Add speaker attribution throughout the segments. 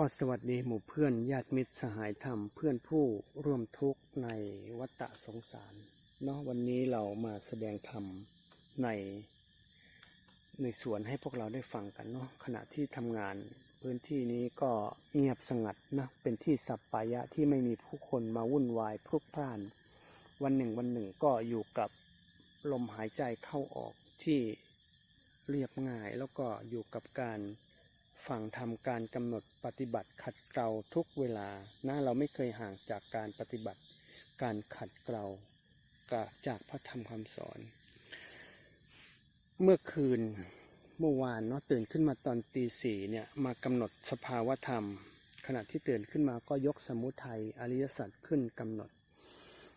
Speaker 1: ก็สวัสดีหมู่เพื่อนญาติมิตรสหายธรรม เพื่อนผู้ร่วมทุกข์ในวัฏสงสารเนาะวันนี้เรามาแสดงธรรมในในสวนให้พวกเราได้ฟังกันเนาะขณะที่ทำงานพื้นที่นี้ก็เงียบสงัดนะเป็นที่สัปปายะที่ไม่มีผู้คนมาวุ่นวายพลุกพล่าน วันหนึ่งวันหนึ่งก็อยู่กับลมหายใจเข้าออกที่เรียบง่ายแล้วก็อยู่กับการ ฟังทำการกำหนดปฏิบัติขัดเกลาทุกเวลานะเราไม่เคยห่างจากการปฏิบัติ การขัดเกลากจากพระธรรมคำสอน เมื่อคืนเมื่อวานเนาะตื่นขึ้นมาตอนตีสี่เนี่ยมากำหนดสภาวธรรม ขณะที่ตื่นขึ้นมาก็ยกสมุทัยอริยสัจขึ้นกำหนด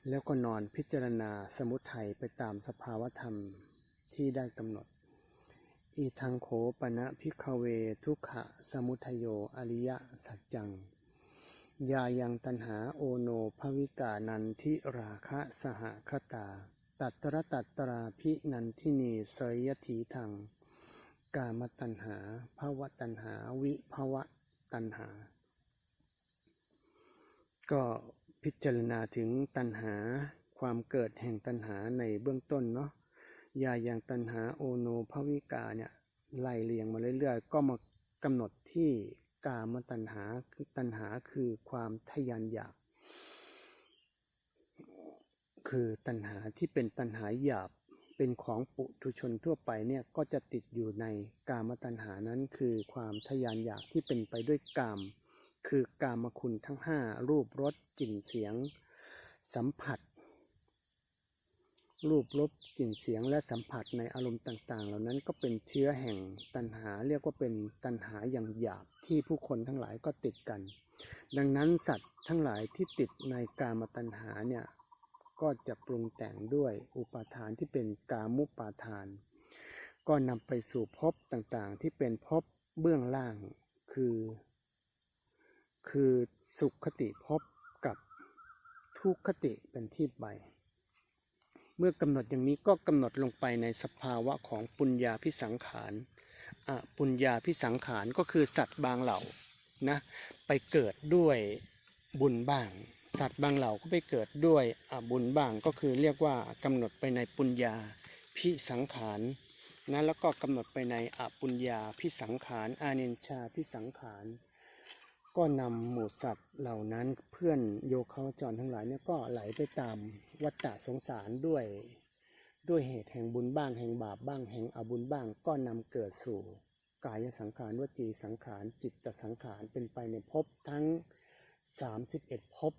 Speaker 1: แล้วก็นอนพิจารณาสมุทัยไปตามสภาวธรรมที่ได้กำหนด อีทางโขปณะพิกเวทุกขะสมุทโยอริยสัจจัง ยายังตันหาโอโนภวิกานันทิราคะสหคตา ตัตระตัตตราพินันทินีเสยยถีทัง กามตัณหาภาวตัณหาวิภาวะตัณหา ก็พิจารณาถึงตัณหาความเกิดแห่งตัณหาในเบื้องต้นเนาะ ยาอย่างตัณหาโอโนภวิกาเนี่ยไล่เลียงมาเรื่อยๆ ก็มากำหนดที่กามตัณหาคือตัณหาคือความทะยานอยาก คือตัณหาที่เป็นตัณหาหยาบเป็นของปุถุชนทั่วไปเนี่ยก็จะติดอยู่ในกามตัณหานั้นคือความทะยานอยากที่เป็นไปด้วยกาม คือกามคุณทั้งห้ารูปรสกลิ่นเสียง สัมผัส รูปรสกลิ่นเสียงและสัมผัสในอารมณ์ต่าง ๆ เหล่านั้นก็เป็นเชื้อแห่งตัณหาเรียกว่าเป็นตัณหาอย่างหยาบที่ผู้คนทั้งหลายก็ติดกัน ดังนั้นสัตว์ทั้งหลายที่ติดในกามตัณหาเนี่ยก็จะปรุงแต่งด้วยอุปาทานที่เป็นกามุปาทาน ก็นำไปสู่ภพต่างๆ ที่เป็นภพเบื้องล่างคือ คือสุขคติภพกับทุกขติเป็นที่ไป เมื่อกำหนดอย่างนี้ก็กำหนดลงไปในสภาวะของปุญญาพิสังขารอปุญญาพิสังขารก็คือสัตว์บางเหล่านะไปเกิดด้วยบุญบ้าง สัตว์บางเหล่าก็ไปเกิดด้วยบุญบ้างก็คือเรียกว่ากำหนดไปในปุญญาพิสังขารนะแล้วก็กำหนดไปในอปุญญาพิสังขารอาเนนชาพิสังขาร ก็นำหมู่สัตว์เหล่านั้นเพื่อนโยคาวจรทั้งหลายเนี่ยก็ไหลไปตามวัฏฏะสงสารด้วย ด้วยเหตุแห่งบุญบ้างแห่งบาปบ้างแห่งอบุญบ้าง ก็นำเกิดสู่กายสังขารวจีสังขารจิตตสังขารเป็นไปในภพทั้ง 31ภพ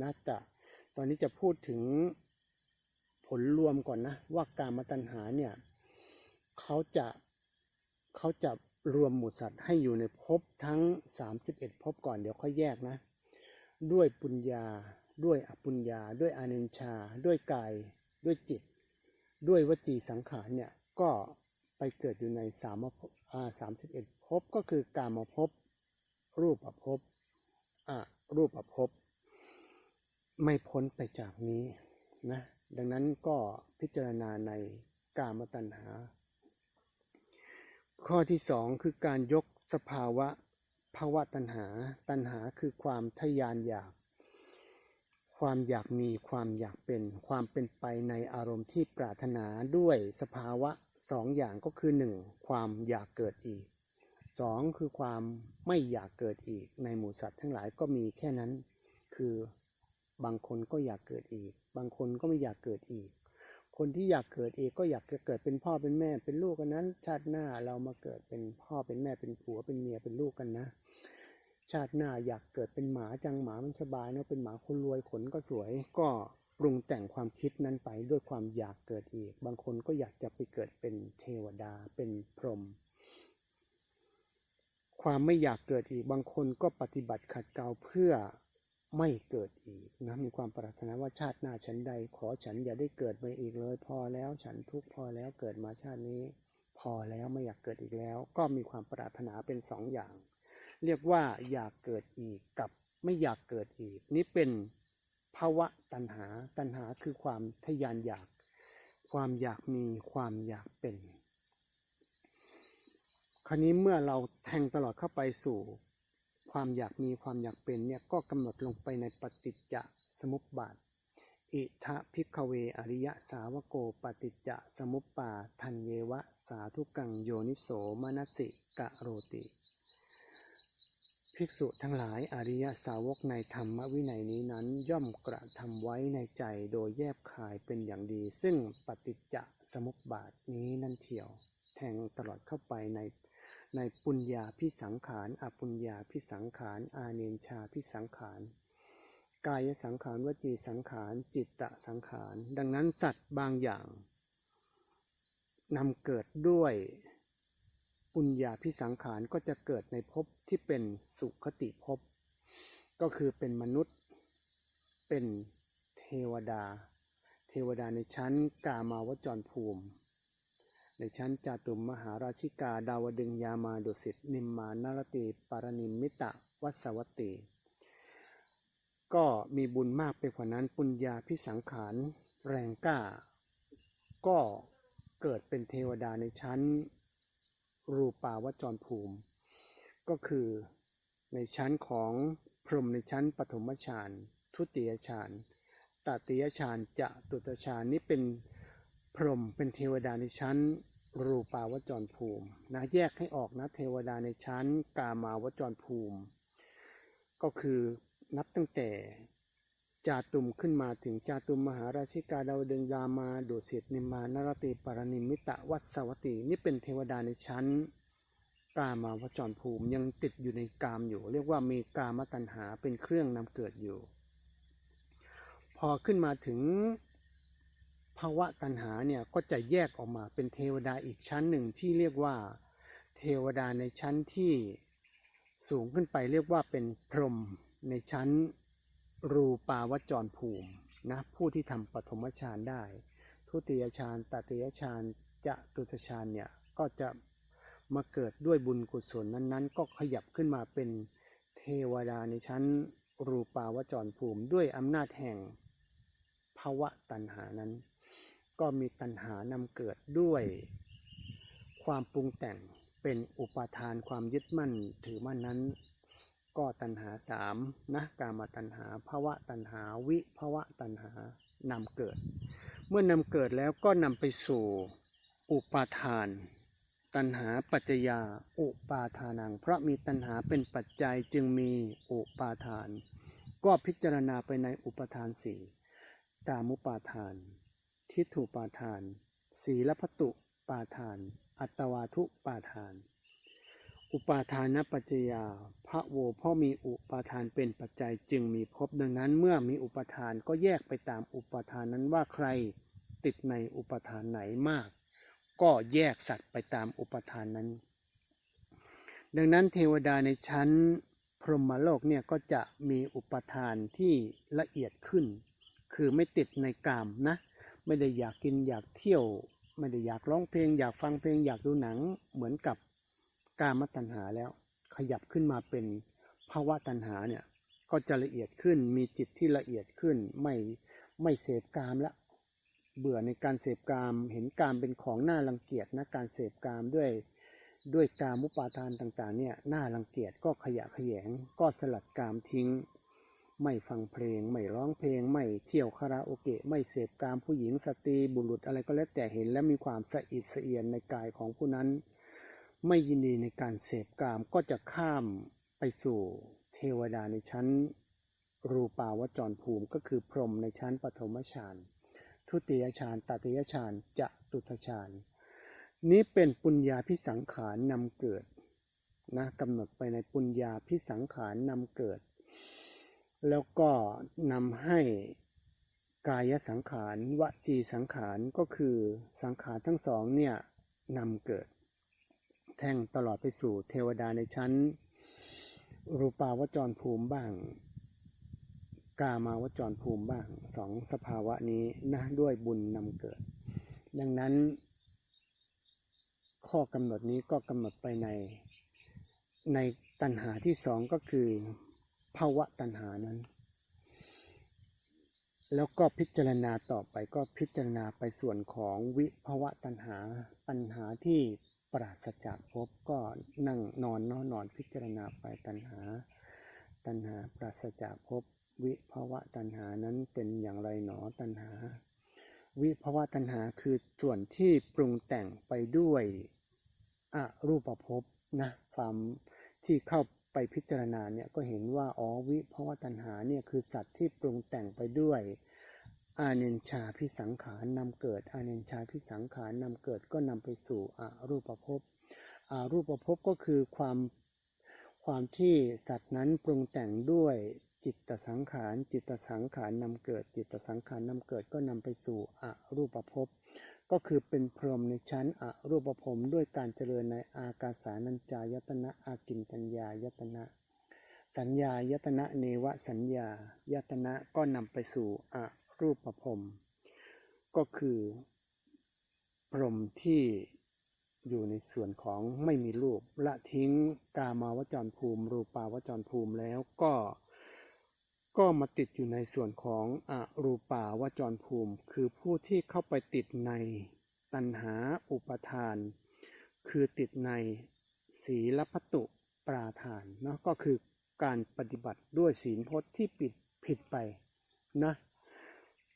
Speaker 1: นะจะตอนนี้จะพูดถึงผลรวมก่อนนะว่าการมาตัญหาเนี่ยเขาจะเขาจะ รวมหมู่สัตว์ให้อยู่ในภพทั้ง 31ภพก่อนเดี๋ยวค่อยแยกนะ ด้วยปุญญา ด้วยอปุญญา ด้วยอาเนนชา ด้วยกาย ด้วยจิต ด้วยวจีสังขารเนี่ยก็ไปเกิดอยู่ในสามภพอ่าสามสิบเอ็ดภพก็คือกามภพรูปภพอ่ารูปภพไม่พ้นไปจากนี้นะดังนั้นก็พิจารณาในกามตัณหา ข้อที่สองคือการยกสภาวะภาวะตัณหา ตัณหาคือความทะยานอยาก ความอยากมีความอยากเป็น ความเป็นไปในอารมณ์ที่ปรารถนาด้วยสภาวะสองอย่างก็คือหนึ่งความอยากเกิดอีกสองคือความไม่อยากเกิดอีก ในหมู่สัตว์ทั้งหลายก็มีแค่นั้น คือบางคนก็อยากเกิดอีก บางคนก็ไม่อยากเกิดอีก คนที่อยากเกิดเองก็อยากจะเกิดเป็นพ่อเป็นแม่เป็นลูกกันนั้น ชาติหน้าเรามาเกิดเป็นพ่อเป็นแม่เป็นผัวเป็นเมียเป็นลูกกันนะ ชาติหน้าอยากเกิดเป็นหมาจังหมามันสบายเนาะเป็นหมาคนรวยขนก็สวย ก็ปรุงแต่งความคิดนั้นไปด้วยความอยากเกิดอีก บางคนก็อยากจะไปเกิดเป็นเทวดาเป็นพรหมความไม่อยากเกิดอีกบางคนก็ปฏิบัติขัดเกลาเพื่อ ไม่เกิดอีกนะมีความปรารถนาว่าชาติหน้าฉันใด ขอฉันอย่าได้เกิดไปอีกเลย พอแล้วฉันทุกพอแล้วเกิดมาชาตินี้ พอแล้วไม่อยากเกิดอีกแล้ว ก็มีความปรารถนาเป็นสองอย่าง เรียกว่าอยากเกิดอีกกับไม่อยากเกิดอีก นี่เป็นภาวะตัณหาตัณหาคือความทะยานอยาก ความอยากมีความอยากเป็น คราวนี้เมื่อเราแทงตลอดเข้าไปสู่ ความอยากมีความอยากเป็นเนี่ยก็กำหนดลงไปในปฏิจจสมุปบาท อิทะพิกเวอริยสาวโกปฏิจจสมุปบาททันเยวะสาธุกังโยนิโสมนสิกะโรติ ภิกษุทั้งหลายอริยสาวกในธรรมวินัยนี้นั้นย่อมกระทำไว้ในใจโดยแยบคายเป็นอย่างดี ซึ่งปฏิจจสมุปบาทนี้นั่นเที่ยว แทงตลอดเข้าไปใน ในปุญญาพิสังขารอปุญญาพิสังขาร อาเนนชาพิสังขาร กายสังขารวจีสังขาร จิตตสังขาร ดังนั้นสัตว์บางอย่างนำเกิดด้วยปุญญาพิสังขารก็จะเกิดในภพที่เป็นสุขติภพ ก็คือเป็นมนุษย์ เป็นเทวดา เทวดาในชั้นกามาวจรภูมิ ในชั้นจาตุมมหาราชิกาดาวดึงยามาดุสิตนิมมานารติปารณิมิตะวัสวัตติ ก็มีบุญมากไปกว่านั้นปุญญาพิสังขารแรงกล้า ก็เกิดเป็นเทวดาในชั้นรูปาวจรภูมิ ก็คือในชั้นของพรหมในชั้นปฐมฌานทุติยฌานตติยฌานจะตุตฌานนี่เป็น พรหมเป็นเทวดาในชั้น รูปาวจรภูมินะแยกให้ออกนะเทวดาในชั้น กามาวจรภูมิ ก็คือนับตั้งแต่จาตุมขึ้นมาถึงจาตุมมหาราชิกาดาวดึงยามาดุสิตนิมานารติปารณิมิตะวัสวัตตินี่เป็นเทวดาในชั้น กามาวจรภูมิยังติดอยู่ในกามอยู่ เรียกว่ามีกามตัณหาเป็นเครื่องนำเกิดอยู่ พอขึ้นมาถึง ภาวะตัณหาเนี่ยก็จะแยกออกมาเป็นเทวดาอีกชั้นหนึ่งที่เรียกว่า เทวดาในชั้นที่สูงขึ้นไปเรียกว่าเป็นพรหมในชั้นรูปาวจรภูมินะผู้ที่ทำปฐมฌานได้ ทุติยฌานตติยฌานจะตุตฌานเนี่ยก็จะมาเกิดด้วยบุญกุศลนั้นๆ ก็ขยับขึ้นมาเป็นเทวดาในชั้นรูปาวจรภูมิ ด้วยอำนาจแห่งภาวะตัณหานั้น ก็มีตัณหานำเกิดด้วย ความปรุงแต่งเป็นอุปาทานความยึดมั่นถือมั่นนั้น ก็ตัณหาสามนะกามตัณหาภาวะตัณหาวิภาวะตัณหานำเกิด เมื่อนำเกิดแล้วก็นำไปสู่อุปาทาน ตัณหาปัจจยาอุปาทานัง เพราะมีตัณหาเป็นปัจจัยจึงมีอุปาทาน ก็พิจารณาไปในอุปาทานสี่กามุปาทาน ทิฏฐุปาทาน ศีลพัตุปาทาน อัตวาทุปาทาน อุปาทานปัจจยา พระโวพราะมีอุปาทานเป็นปัจจัยจึงมีภพดังนั้นเมื่อมีอุปาทานก็แยกไปตามอุปาทานนั้นว่าใครติดในอุปาทานไหนมาก ก็แยกสัตว์ไปตามอุปาทานนั้น ดังนั้นเทวดาในชั้นพรหมโลกเนี่ยก็จะมีอุปาทานที่ละเอียดขึ้น คือไม่ติดในกามนะ ไม่ได้อยากกินอยากเที่ยว ไม่ได้อยากร้องเพลง อยากฟังเพลงอยากดูหนังเหมือนกับกามตัณหาแล้ว ขยับขึ้นมาเป็นภาวะตัณหาเนี่ยก็จะละเอียดขึ้นมีจิตที่ละเอียดขึ้นไม่ไม่เสพกามละเบื่อในการเสพกาม เห็นกามเป็นของน่ารังเกียจนะการเสพกามด้วยด้วยกามุปาทานต่างๆเนี่ยน่ารังเกียจก็ขยะขยงก็สลัดกามทิ้ง ไม่ฟังเพลง ไม่ร้องเพลง ไม่เที่ยวคาราโอเกะ ไม่เสพกามผู้หญิงสตรีบุรุษอะไรก็แล้วแต่เห็นแล้วมีความสะอิดสะเอียนในกายของผู้นั้น ไม่ยินดีในการเสพกามก็จะข้ามไปสู่เทวดาในชั้น รูปาวจรภูมิก็คือพรหมในชั้นปฐมฌานทุติยฌานตติยฌานจะตุตฌานนี้เป็นปุญญาพิสังขารนำเกิดนะกำหนดไปในปุญญาพิสังขารนำเกิด แล้วก็นำให้กายสังขารวจีสังขารก็คือสังขารทั้งสองเนี่ยนำเกิด แท่งตลอดไปสู่เทวดาในชั้น รูปาวจรภูมิบ้าง กามาวจรภูมิบ้างสองสภาวะนี้นะด้วยบุญนำเกิด ดังนั้น ข้อกำหนดนี้ก็กำหนดไปในในตัณหาที่สองก็คือ ภาวะตัณหานั้น แล้วก็พิจารณาต่อไปก็พิจารณาไปส่วนของวิภาวะตัณหาตัณหาที่ปราศจากภพก็นั่งนอนนอนนอนพิจารณาไปตัณหา ตัณหาปราศจากภพวิภาวะตัณหานั้นเป็นอย่างไรหนอตัณหา วิภาวะตัณหาคือส่วนที่ปรุงแต่งไปด้วยอรูปภพนะความ ที่เข้าไปพิจารณาเนี่ยก็เห็นว่าอ๋อวิภวะตัณหาเนี่ยคือสัตว์ที่ปรุงแต่งไปด้วยอาเนชาพิสังขารนำเกิดอาเนชาพิสังขารนำเกิดก็นำไปสู่อรูปภพอารูปภพก็คือความความที่สัตว์นั้นปรุงแต่งด้วยจิตตสังขาร จิตตสังขารนำเกิด จิตตสังขารนำเกิดก็นำไปสู่อรูปภพ ก็คือเป็นพรหมในชั้นอรูปภพด้วยการเจริญในอากาสานัญจายตนะอากินัญญายตนะ สัญญายตนะเนวสัญญายตนะก็นำไปสู่อรูปภพก็คือ พรหมที่อยู่ในส่วนของไม่มีรูปละทิ้งกามาวจรภูมิ รูปาวจรภูมิแล้วก็ ก็มาติดอยู่ในส่วนของอรูปาวจรภูมิ คือผู้ที่เข้าไปติดในตัณหาอุปทาน คือติดในศีลพัตุปราทานเนาะก็คือการปฏิบัติด้วยศีลพจน์ที่ผิดผิดไปนะ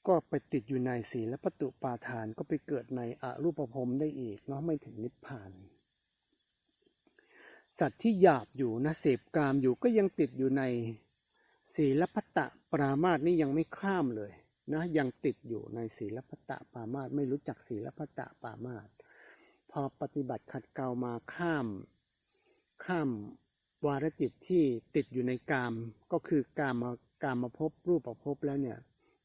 Speaker 1: ก็ไปติดอยู่ในศีลพัตุปราทานก็ไปเกิดในอรูปภพได้อีกเนาะไม่ถึงนิพพาน สัตว์ที่หยาบอยู่นะเสพกามอยู่ก็ยังติดอยู่ในศีลพั ตตปรามาสนี่ยังไม่ข้ามเลยนะยังติดอยู่ในศีลพัตตปรามาสไม่รู้จักศีลพัตตปรามาสพอปฏิบัติขัดเกลามาข้าม ข้ามวารจิตที่ติดอยู่ในกาม ก็คือกามมากามมาพบรูปประพบแล้วเนี่ย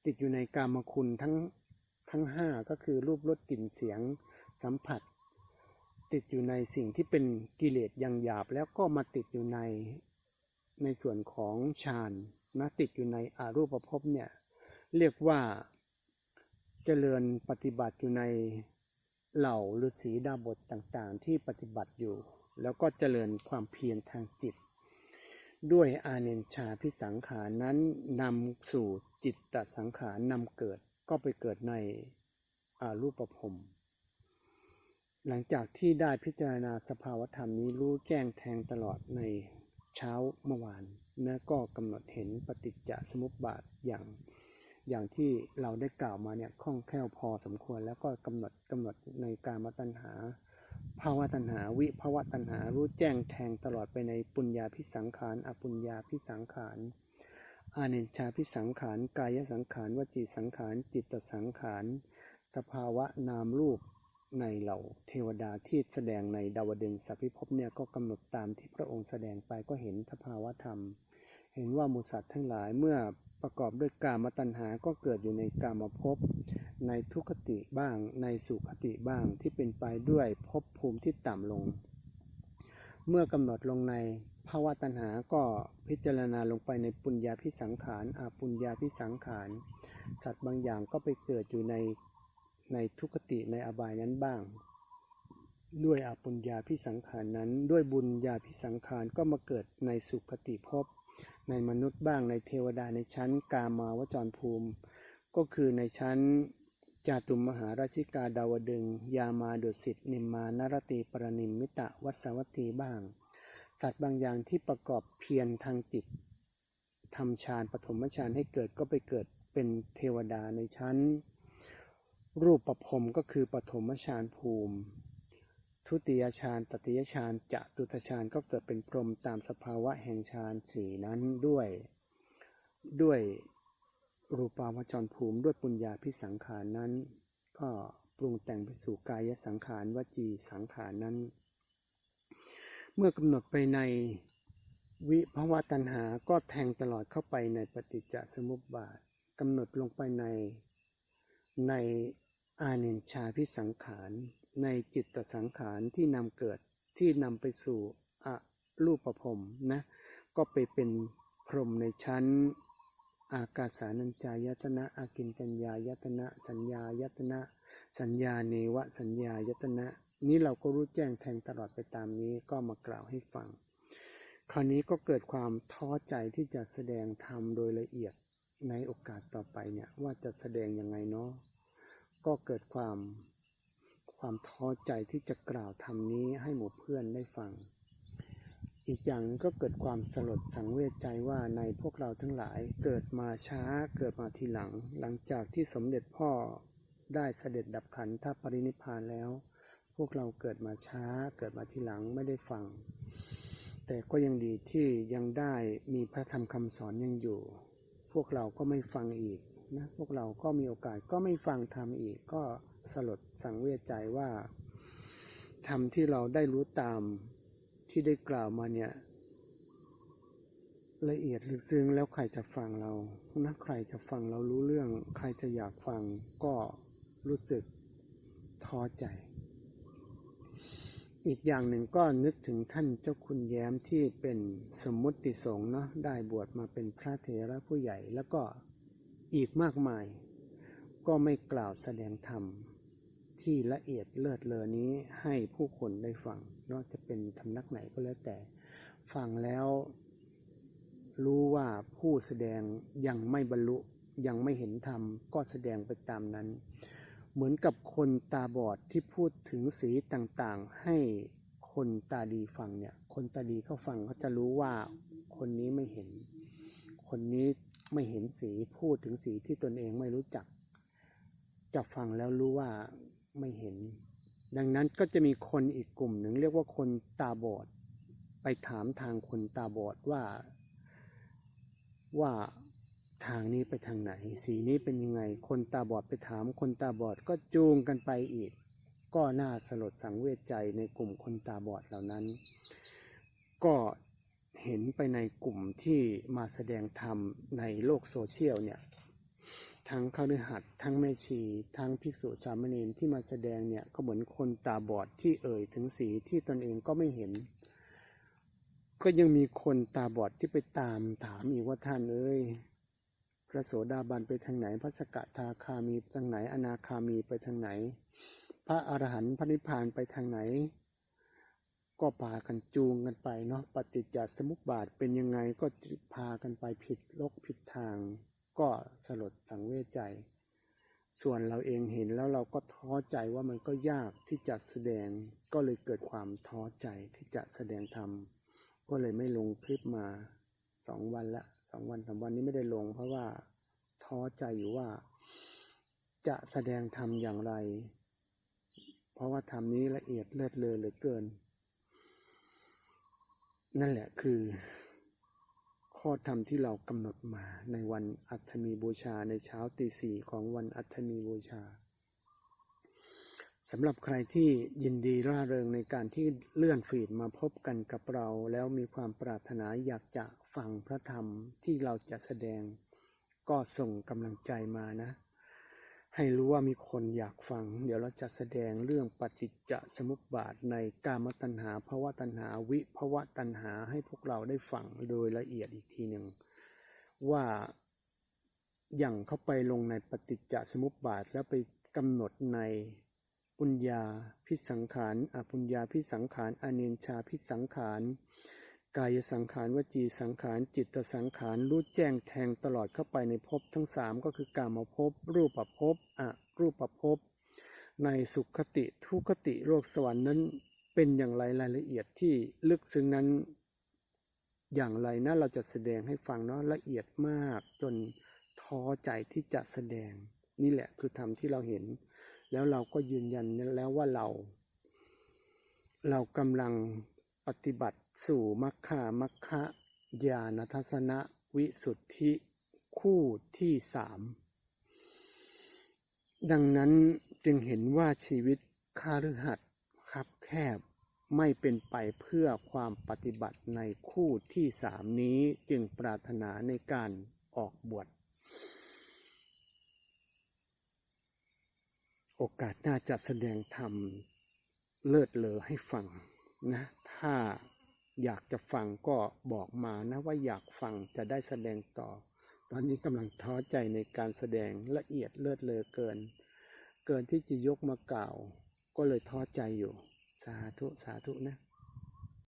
Speaker 1: ติดอยู่ในกามคุณทั้งทั้งห้าก็คือรูปรสกลิ่นเสียงสัมผัส ติดอยู่ในสิ่งที่เป็นกิเลสอย่างหยาบแล้วก็มาติดอยู่ในในส่วนของฌาน นะติดอยู่ในอารูปภพเนี่ยเรียกว่าเจริญปฏิบัติอยู่ในเหล่าฤาษีดาบทต่างๆ ที่ปฏิบัติอยู่ แล้วก็เจริญความเพียรทางจิต ด้วยอาเนนชาพิสังขารนั้นนำสู่จิตตสังขารนำเกิดก็ไปเกิดในอารูปภพหลังจากที่ได้พิจารณาสภาวธรรมนี้รู้แจ้งแทงตลอดในเช้าเมื่อวาน นะก็กำหนดเห็นปฏิจจสมุปบาทอย่างอย่างที่เราได้กล่าวมาเนี่ยคล่องแคล่วพอสมควร แล้วก็กำหนดกำหนดในการมาตัญหาภาวะตัณหาวิภาวะตัณหารู้แจ้งแทงตลอดไปในปุญญาพิสังขารอปุญญาพิสังขารอาเนชาพิสังขารกายสังขารวจีสังขารจิตสังขารสภาวะนามรูป ในเหล่าเทวดาที่แสดงในดาวดึงสัพพิภพเนี่ยก็กำหนดตามที่พระองค์แสดงไปก็เห็นสภาวะธรรม เห็นว่ามูสัตว์ทั้งหลายเมื่อประกอบด้วยกามตัณหาก็เกิดอยู่ในกามภพในทุกขติบ้าง ในสุขติบ้างที่เป็นไปด้วยภพภูมิที่ต่ำลง เมื่อกำหนดลงในภาวะตัณหาก็พิจารณาลงไปในปุญญาพิสังขารอาปุญญาพิสังขาร สัตว์บางอย่างก็ไปเกิดอยู่ใน ในทุกขติในอบายนั้นบ้าง ด้วยอาปุญญาพิสังขารนั้น ด้วยบุญญาพิสังขารก็มาเกิดในสุขติภพในมนุษย์บ้างในเทวดาในชั้นกามาวจรภูมิ ก็คือในชั้นจาตุมมหาราชิกาดาวดึง ยามาดุสิตนิมมานารตีปรนิมมิตะวัสวัตตีบ้าง สัตว์บางอย่างที่ประกอบเพียรทางจิตทำฌานปฐมฌานให้เกิดก็ไปเกิดเป็นเทวดาในชั้น รูปประพรมก็คือปฐมฌานภูมิ ทุติยฌานตติยฌานจตุตฌานก็เกิดเป็นพรมตามสภาวะแห่งฌานสี่นั้นด้วย ด้วยรูปาวจรภูมิด้วยปุญญาพิสังขารนั้น ก็ปรุงแต่งไปสู่กายสังขารวจีสังขารนั้น เมื่อกำหนดไปในวิภาวะตัณหาก็แทงตลอดเข้าไปในปฏิจจสมุปบาทกำหนดลงไปในใน อาเนนชาพิสังขาร ในจิตตสังขารที่นำเกิดที่นำไปสู่อรูปภพนะ ก็ไปเป็นพรหมในชั้น อากาสานัญจายตนะอากินจัญญายตนะ สัญญายตนะ สัญญาเนวสัญญายตนะ นี้เราก็รู้แจ้งแทงตลอดไปตามนี้ก็มากล่าวให้ฟัง คราวนี้ก็เกิดความท้อใจที่จะแสดงธรรมโดยละเอียดในโอกาสต่อไปเนี่ยว่าจะแสดงยังไงเนาะ ก็เกิดความความท้อใจที่จะกล่าวธรรมนี้ให้หมู่เพื่อนได้ฟัง อีกอย่างก็เกิดความสลดสังเวชใจว่าในพวกเราทั้งหลายเกิดมาช้าเกิดมาทีหลัง หลังจากที่สมเด็จพ่อได้เสด็จดับขันธปรินิพพานแล้ว พวกเราเกิดมาช้าเกิดมาทีหลังไม่ได้ฟัง แต่ก็ยังดีที่ยังได้มีพระธรรมคำสอนยังอยู่ พวกเราก็ไม่ฟังอีก นะพวกเราก็มีโอกาสก็ไม่ฟังธรรมอีก ก็สลดสังเวชใจว่าธรรมที่เราได้รู้ตามที่ได้กล่าวมาเนี่ย ละเอียดลึกซึ้งแล้วใครจะฟังเรานะใครจะฟังเรารู้เรื่อง ใครจะอยากฟังก็รู้สึกท้อใจ อีกอย่างหนึ่งก็นึกถึงท่านเจ้าคุณแย้มที่เป็นสมมุติสงฆ์เนาะได้บวชมาเป็นพระเถระผู้ใหญ่แล้วก็ อีกมากมาย ก็ไม่กล่าวแสดงธรรมที่ละเอียดเลิศเลอนี้ให้ผู้คนได้ฟังนาะจะเป็นทำนักไหนก็แล้วแต่ ฟังแล้ว รู้ว่าผู้แสดงยังไม่บรรลุยังไม่เห็นธรรมก็แสดงไปตามนั้น เหมือนกับคนตาบอดที่พูดถึงสีต่างๆ ให้คนตาดีฟังเนี่ย คนตาดีเขาฟังเขาจะรู้ว่าคนนี้ไม่เห็น คนนี้ ไม่เห็นสีพูดถึงสีที่ตนเองไม่รู้จัก จะฟังแล้วรู้ว่าไม่เห็น ดังนั้นก็จะมีคนอีกกลุ่มหนึ่งเรียกว่าคนตาบอด ไปถามทางคนตาบอดว่า ว่าทางนี้ไปทางไหน สีนี้เป็นยังไง คนตาบอดไปถาม คนตาบอดก็จูงกันไปอีก ก็น่าสลดสังเวชใจในกลุ่มคนตาบอดเหล่านั้น ก็ เห็นไปในกลุ่มที่มาแสดงธรรมในโลกโซเชียลเนี่ยทั้งข้าฤหัสทั้งแม่ชี ทั้งภิกษุสามเณรที่มาแสดงเนี่ยก็เหมือนคนตาบอดที่เอ่ยถึงสีที่ตนเองก็ไม่เห็น ก็ยังมีคนตาบอดที่ไปตามถามอีกว่าท่านเอ้ยพระโสดาบันไปทางไหน พระสกทาคามีไปทางไหน อนาคามีไปทางไหน พระอรหันต์พระนิพพานไปทางไหน ก็พากันจูงกันไปเนาะปฏิจจสมุปบาทเป็นยังไงก็พากันไปผิดโลกผิดทาง ก็สลดสังเวชใจ ส่วนเราเองเห็นแล้วเราก็ท้อใจว่ามันก็ยากที่จะแสดง ก็เลยเกิดความท้อใจที่จะแสดงธรรมก็เลยไม่ลงคลิปมาสองวันละสองวันสามวันนี้ไม่ได้ลง เพราะว่าท้อใจอยู่ว่า จะแสดงธรรมอย่างไร เพราะว่าธรรมนี้ละเอียดเลิศเลอเหลือเกิน นั่นแหละคือข้อธรรมที่เรากำหนดมาในวันอัฐมีบูชาในเช้าตีสี่ของวันอัฐมีบูชาสำหรับใครที่ยินดีร่าเริงในการที่เลื่อนฟีดมาพบกันกับเราแล้วมีความปรารถนาอยากจะฟังพระธรรมที่เราจะแสดง ก็ส่งกำลังใจมานะ ให้รู้ว่ามีคนอยากฟัง เดี๋ยวเราจะแสดงเรื่องปฏิจจสมุปบาทในกามตัณหาภาวะตัณหาวิภาวะตัณหาให้พวกเราได้ฟังโดยละเอียดอีกทีหนึ่งว่าอย่างเข้าไปลงในปฏิจจสมุปบาทแล้วไปกำหนดในปุญญาพิสังขารอปุญญาพิสังขารอเนนชาพิสังขาร กายสังขารวจีสังขารจิตสังขารรู้แจ้งแทงตลอดเข้าไปในภพทั้งสามก็คือกามภพรูปภพอรูปภพในสุขคติทุกขติโลกสวรรค์นั้นเป็นอย่างไรรายละเอียดที่ลึกซึ้งนั้น อย่างไรนะเราจะแสดงให้ฟังเนาะละเอียดมากจนท้อใจที่จะแสดง นี่แหละคือธรรมที่เราเห็น แล้วเราก็ยืนยันแล้วว่าเรา เรากำลังปฏิบัติ สู่มัคคามัคคะญาณทัศนะวิสุทธิคู่ที่สามดังนั้นจึงเห็นว่าชีวิตคาฤหัสคับแคบไม่เป็นไปเพื่อความปฏิบัติในคู่ที่สามนี้จึงปรารถนาในการออกบวชโอกาสน่าจะแสดงธรรมเลิศเลอให้ฟังนะ ถ้า อยากจะฟังก็บอกมานะว่าอยากฟังจะได้แสดงต่อ ตอนนี้กำลังท้อใจในการแสดงละเอียดเลิศเลอเกิน เกินที่จะยกมากล่าว ก็เลยท้อใจอยู่ สาธุสาธุนะ